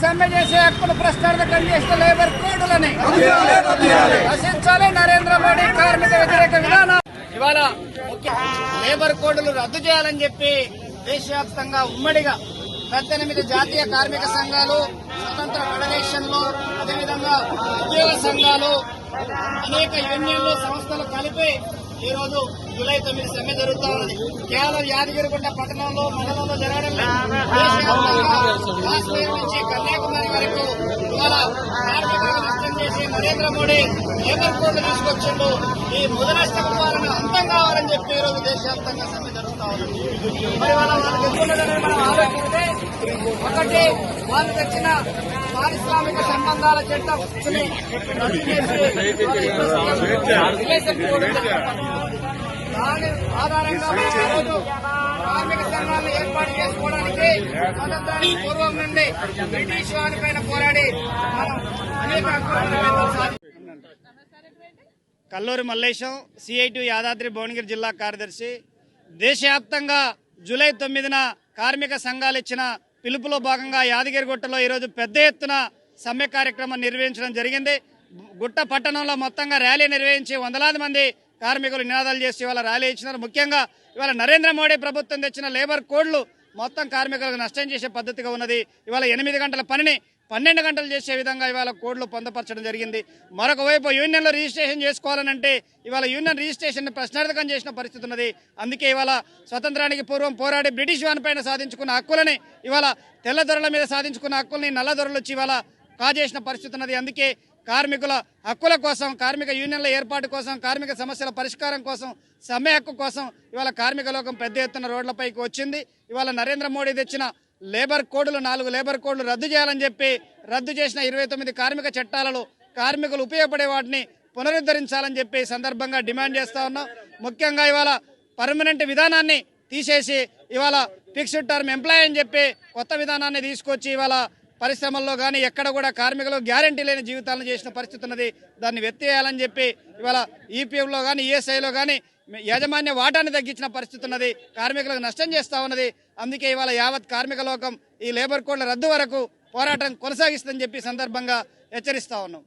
సమ్మె చేసే హక్కును ప్రశ్నార్థకం చేసిన లేబర్ కోడ్లని నశించాలి నరేంద్ర మోడీ కార్మిక వ్యతిరేక విధానం. ఇవాళ ముఖ్య లేబర్ కోడ్లు రద్దు చేయాలని చెప్పి దేశవ్యాప్తంగా ఉమ్మడిగా పద్దెనిమిది జాతీయ కార్మిక సంఘాలు స్వతంత్ర ఫెడరేషన్లు అదేవిధంగా ఉద్యోగ సంఘాలు అనేక యూనియన్లు సంస్థలు కలిపి ఈ రోజు జూలై తొమ్మిది సమ్మె జరుగుతా ఉన్నది. కేవలం యాదగిరిగుట్ట పట్టణంలో మండలంలో జరగడం కాశ్మీర్ నుంచి కన్యాకుమారి వరకు ఇవాళ కార్మికులకు నష్టం చేసి నరేంద్ర మోడీ లేబర్ కోడ్లు తీసుకొచ్చిండు. ఈ ముదనష్టం పాలన అంతం కావాలని చెప్పి ఈ రోజు దేశవ్యాప్తంగా సమ్మె జరుగుతా ఉన్నది. మరి వాళ్ళ వాళ్ళకి ఎందుకున్నదని మనం ఆలోచిస్తే కాబట్టి వాళ్ళు తెచ్చిన పారిశ్రామిక సంబంధాల చట్టం దాని ఆధారంగా కార్మిక సంఘాలను ఏర్పాటు చేసుకోవడానికి స్వతంత్రానికి పూర్వం నుండి బ్రిటిష్ వారి పైన పోరాడి మనం అనేక కల్లూరి మల్లేశం సిఐటి యాదాద్రి భువనగిరి జిల్లా కార్యదర్శి. దేశవ్యాప్తంగా జూలై తొమ్మిదిన కార్మిక సంఘాలు ఇచ్చిన పిలుపులో భాగంగా యాదగిరిగుట్టలో ఈరోజు పెద్ద ఎత్తున సమ్మె కార్యక్రమం నిర్వహించడం జరిగింది. గుట్ట పట్టణంలో మొత్తంగా ర్యాలీ నిర్వహించి వందలాది మంది కార్మికులు నినాదాలు చేసి ఇవాళ ర్యాలీ ఇచ్చినారు. ముఖ్యంగా ఇవాళ నరేంద్ర మోడీ ప్రభుత్వం తెచ్చిన లేబర్ కోడ్లు మొత్తం కార్మికులకు నష్టం చేసే పద్ధతిగా ఉన్నది. ఇవాళ ఎనిమిది గంటల పనిని పన్నెండు గంటలు చేసే విధంగా ఇవాళ కోడ్లు పొందపరచడం జరిగింది. మరొక వైపు యూనియన్లో రిజిస్ట్రేషన్ చేసుకోవాలనంటే ఇవాళ యూనియన్ రిజిస్ట్రేషన్ ప్రశ్నార్థకం చేసిన పరిస్థితి ఉన్నది. అందుకే ఇవాళ స్వతంత్రానికి పూర్వం పోరాడి బ్రిటిష్ వారిపైన సాధించుకున్న హక్కులని ఇవాళ తెల్లదొరల మీద సాధించుకున్న హక్కుల్ని నల్లదొరలు వచ్చి ఇవాళ కాజేసిన పరిస్థితి ఉన్నది. అందుకే కార్మికుల హక్కుల కోసం కార్మిక యూనియన్ల ఏర్పాటు కోసం కార్మిక సమస్యల పరిష్కారం కోసం సమ్మె హక్కు కోసం ఇవాళ కార్మిక లోకం పెద్ద ఎత్తున రోడ్లపైకి వచ్చింది. ఇవాళ నరేంద్ర మోడీ తెచ్చిన లేబర్ కోడ్లు నాలుగు లేబర్ కోడ్లు రద్దు చేయాలని చెప్పి రద్దు చేసిన ఇరవై తొమ్మిది కార్మిక చట్టాలలో కార్మికులు ఉపయోగపడే వాటిని పునరుద్ధరించాలని చెప్పి సందర్భంగా డిమాండ్ చేస్తా ఉన్నాం. ముఖ్యంగా ఇవాళ పర్మనెంట్ విధానాన్ని తీసేసి ఇవాళ ఫిక్స్డ్ టర్మ్ ఎంప్లాయ్ అని చెప్పి కొత్త విధానాన్ని తీసుకొచ్చి ఇవాళ పరిశ్రమల్లో కానీ ఎక్కడ కూడా కార్మికులు గ్యారంటీ లేని జీవితాలను చేసిన పరిస్థితి ఉన్నది. దాన్ని వెత్తేయాలని చెప్పి ఇవాళ ఈపీఎఫ్లో కానీ ఈఎస్ఐలో కానీ యాజమాన్య వాటాన్ని తగ్గించిన పరిస్థితి ఉన్నది. కార్మికులకు నష్టం చేస్తా ఉన్నది. అందుకే ఇవాళ యావత్ కార్మిక లోకం ఈ లేబర్ కోడ్ల రద్దు వరకు పోరాటం కొనసాగిస్తుందని చెప్పి సందర్భంగా హెచ్చరిస్తా ఉన్నాం.